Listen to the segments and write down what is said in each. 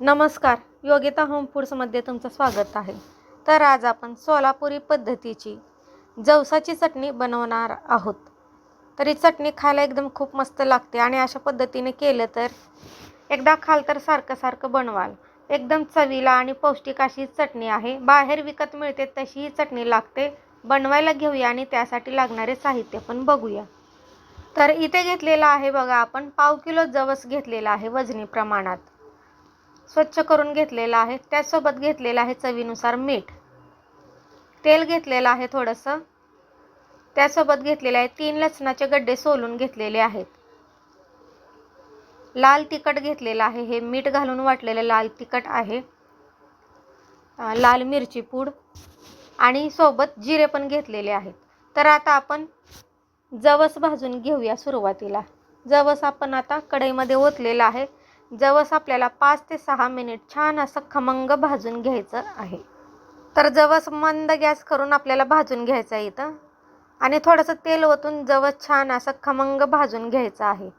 नमस्कार योगिता होम फूड्समध्ये तुमचं स्वागत आहे. तर आज आपण सोलापुरी पद्धतीची जवसाची चटणी बनवणार आहोत. तर ही चटणी खायला एकदम खूप मस्त लागते आणि अशा पद्धतीने केलं तर एकदा खाल तर सारखं सारखं बनवाल. एकदम चवीला आणि पौष्टिक अशी चटणी आहे. बाहेर विकत मिळते तशी ही चटणी लागते. बनवायला घेऊया आणि त्यासाठी लागणारे साहित्य पण बघूया. तर इथे घेतलेलं आहे बघा आपण पाव किलो जवस घेतलेला आहे वजनी प्रमाणात. स्वच्छ करून घेतलेला आहे. त्याचसोबत घेतलेलं आहे चवीनुसार मीठ. तेल घेतलेलं आहे थोडंसं. त्यासोबत घेतलेले आहे तीन लसणाचे गड्डे सोलून घेतलेले आहेत. लाल तिखट घेतलेलं आहे. हे मीठ घालून वाटलेलं लाल तिखट आहे. लाल मिरची पूड आणि सोबत जिरे पण घेतलेले आहेत. तर आता आपण जवस भाजून घेऊया सुरुवातीला. जवस आपण आता कढईमध्ये ओतलेलं आहे. जवस आपल्याला पाच ते सहा मिनिट छान असं खमंग भाजून घ्यायचं आहे. तर जवस मंद गॅस करून आपल्याला भाजून घ्यायचं आहे इथं. आणि थोडंसं तेल ओतून जवस छान असं खमंग भाजून घ्यायचं आहे.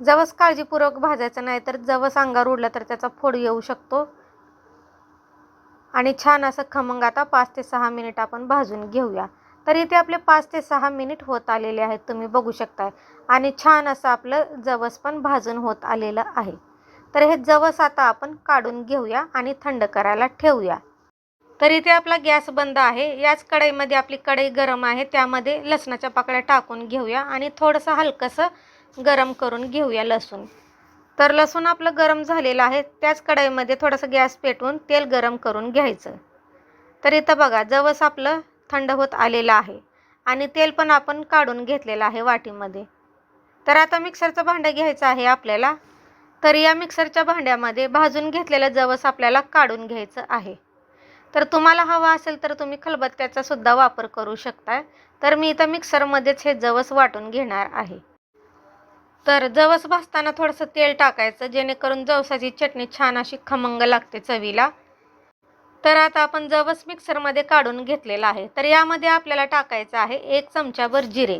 जवस काळजीपूर्वक भाजायचं नाही तर जवस अंगावर उडलं तर त्याचा फोड येऊ शकतो. आणि छान असं खमंग आता पाच ते सहा मिनिट आपण भाजून घेऊया. तर इथे आपले पाच ते सहा मिनिट होत आलेले आहेत तुम्ही बघू शकताय. आणि छान असं आपलं जवस पण भाजून होत आलेलं आहे. तर हे जवस आता आपण काढून घेऊया आणि थंड करायला ठेवूया. तर इथे आपला गॅस बंद आहे. याच कढईमध्ये आपली कढई गरम आहे. त्यामध्ये लसणाच्या पाकळ्या टाकून घेऊया आणि थोडंसं हलकंसं गरम करून घेऊया लसूण. तर लसूण आपलं गरम झालेलं आहे. त्याच कढईमध्ये थोडंसं गॅस पेटवून तेल गरम करून घ्यायचं. तर इथं बघा जवस आपलं थंड होत आलेलं आहे आणि तेल पण आपण काढून घेतलेलं आहे वाटीमध्ये. तर आता मिक्सरचं भांडं घ्यायचं आहे आपल्याला. तर या मिक्सरच्या भांड्यामध्ये भाजून घेतलेलं जवस आपल्याला काढून घ्यायचं आहे. तर तुम्हाला हवा असेल तर तुम्ही खलबत्त्याचा सुद्धा वापर करू शकता तर मी इथं मिक्सरमध्येच हे जवस वाटून घेणार आहे. तर जवस भाजताना थोडंसं तेल टाकायचं जेणेकरून जवसाची चटणी छान अशी खमंग लागते चवीला. तर आता आपण जवस मिक्सरमध्ये काढून घेतलेला आहे. तर यामध्ये आपल्याला टाकायचं आहे एक चमचाभर जिरे.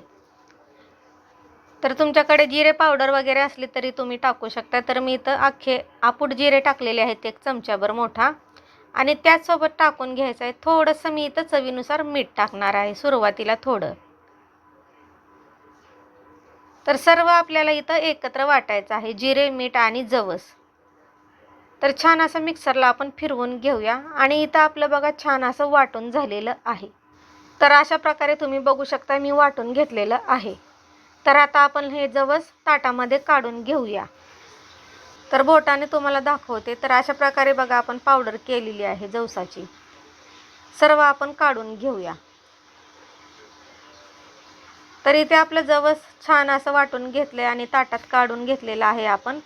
तर तुमच्याकडे जिरे पावडर वगैरे असली तरी तुम्ही टाकू शकता. तर मी इथं अख्खे आपूट जिरे टाकलेले आहेत एक चमच्याभर मोठा. आणि त्याचसोबत टाकून घ्यायचं आहे थोडंसं मी इथं चवीनुसार मीठ टाकणार आहे सुरुवातीला थोडं. तर सर्व आपल्याला इथं एकत्र वाटायचं आहे जिरे मीठ आणि जवस. तर छान असं मिक्सरला आपण फिरवून घेऊया. आणि इथं आपलं बघा छान असं वाटून झालेलं आहे. तर अशा प्रकारे तुम्ही बघू शकता मी वाटून घेतलेलं आहे. तर आता आपण हे जवस ताटामध्ये काढून घेऊया. तर बोटाने तुम्हाला दाखवते तर अशा प्रकारे बघा आपण पावडर केलेली आहे जवसाची. सर्व आपण काढून घेऊया. तर इथे आपलं जवस छान असं वाटून घेतलं आणि ताटात काढून घेतलेलं आहे आपण.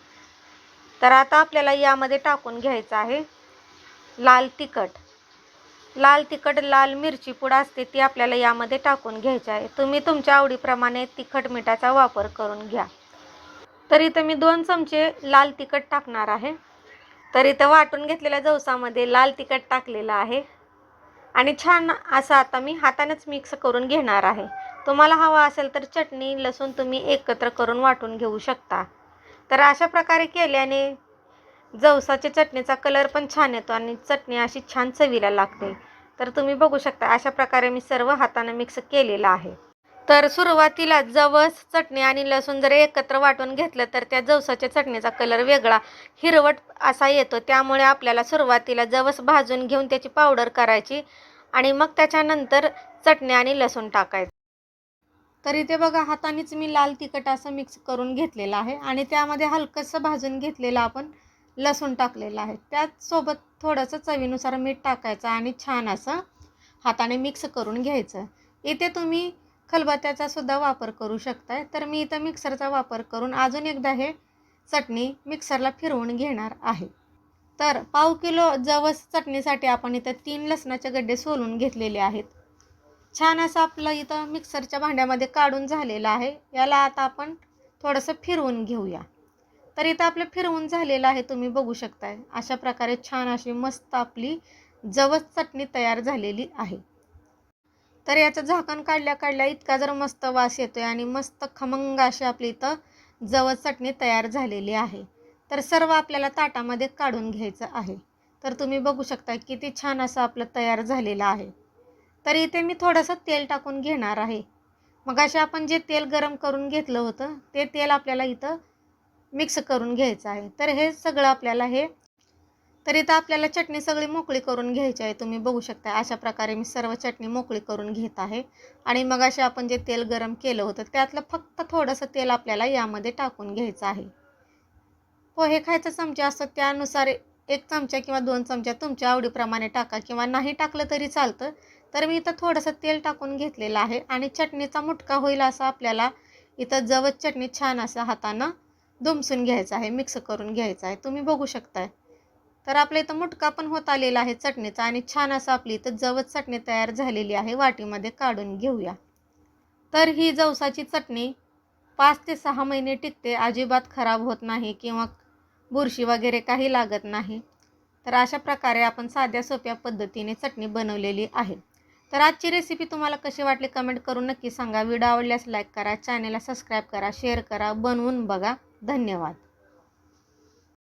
तर आता आपल्याला यामध्ये टाकून घ्यायचं आहे लाल तिखट. लाल तिखट लाल मिरची पूड असते ती आपल्याला यामध्ये टाकून घ्यायची आहे. तुम्ही तुमच्या आवडीप्रमाणे तिखट मिठाचा वापर करून घ्या. तर इथं मी दोन चमचे लाल तिखट टाकणार आहे. तर इथं वाटून घेतलेल्या जवसामध्ये लाल तिखट टाकलेलं आहे. आणि छान असं आता मी हातानेच मिक्स करून घेणार आहे. तुम्हाला हवा असेल तर चटणी लसूण तुम्ही एकत्र करून वाटून घेऊ शकता. तर अशा प्रकारे केल्याने जवसाच्या चटणीचा कलर पण छान येतो आणि चटणी अशी छान चवीला लागते. तर तुम्ही बघू शकता अशा प्रकारे मी सर्व हाताने मिक्स केलेलं आहे. तर सुरुवातीला जवस चटणी आणि लसूण जर एकत्र वाटून घेतलं तर त्या जवसाच्या चटणीचा कलर वेगळा हिरवट असा येतो. त्यामुळे आपल्याला सुरुवातीला जवस भाजून घेऊन त्याची पावडर करायची आणि मग त्याच्यानंतर चटणी आणि लसूण टाकायचं. तर इथे बघा हातानेच मी लाल तिखट असं मिक्स करून घेतलेलं आहे आणि त्यामध्ये हलकंसं भाजून घेतलेलं आपण लसूण टाकलेलं आहे. त्याचसोबत थोडंसं चवीनुसार मीठ टाकायचं आणि छान असं हाताने मिक्स करून घ्यायचं. इथे तुम्ही खलबत्त्याचा सुद्धा वापर करू शकताय. तर मी इथं मिक्सरचा वापर करून अजून एकदा हे चटणी मिक्सरला फिरवून घेणार आहे. तर पाव किलो जवस चटणीसाठी आपण इथं तीन लसणाचे गड्डे सोलून घेतलेले आहेत. छान असं आपलं इथं मिक्सरच्या भांड्यामध्ये काढून झालेलं आहे. याला आता आपण थोडंसं फिरवून घेऊया. तर इथं आपलं फिरवून झालेलं आहे तुम्ही बघू शकताय. अशा प्रकारे छान अशी मस्त आपली जवस चटणी तयार झालेली आहे. तर याचं झाकण काढल्या काढल्या इतका जर मस्त वास येतोय आणि मस्त खमंग अशी आपली इथं जवस चटणी तयार झालेली आहे. तर सर्व आपल्याला ताटामध्ये काढून घ्यायचं आहे. तर तुम्ही बघू शकता किती छान असं आपलं तयार झालेलं आहे. तर इथे मी थोडंसं तेल टाकून घेणार आहे. मग असे आपण जे तेल गरम करून घेतलं होतं ते तेल आपल्याला इथं मिक्स करून घ्यायचं आहे. तर हे सगळं आपल्याला हे तर इथं आपल्याला चटणी सगळी मोकळी करून घ्यायची आहे. तुम्ही बघू शकता अशा प्रकारे मी सर्व चटणी मोकळी करून घेत आहे. आणि मग असे आपण जे तेल गरम केलं होतं त्यातलं फक्त थोडंसं तेल आपल्याला यामध्ये टाकून घ्यायचं आहे. पोहे खायचं चमचे असतात त्यानुसार एक चमचा किंवा दोन चमचा तुमच्या आवडीप्रमाणे टाका. किंवा नाही टाकलं तरी चालतं. तर मी इथं थोडंसं तेल टाकून घेतलेलं आहे. आणि चटणीचा मुटका होईल असं आपल्याला इथं जवळ चटणी छान असं हातानं दुमसून घ्यायचं आहे मिक्स करून घ्यायचं आहे. तुम्ही बघू शकताय. तर आपल्या इथं मुटका पण होत आलेला आहे चटणीचा आणि छान असं आपली इथं जवच चटणी तयार झालेली आहे. वाटीमध्ये काढून घेऊया. तर ही जवसाची चटणी पाच ते सहा महिने टिकते. अजिबात खराब होत नाही किंवा बुरशी वगैरे काही लागत नाही. तर अशा प्रकारे आपण साध्या सोप्या पद्धतीने चटणी बनवलेली आहे. तर आजची रेसिपी तुम्हाला कशी वाटली कमेंट करून नक्की सांगा. व्हिडिओ आवडल्यास लाईक करा चॅनेलला सबस्क्राईब करा शेअर करा. बनवून बघा. धन्यवाद.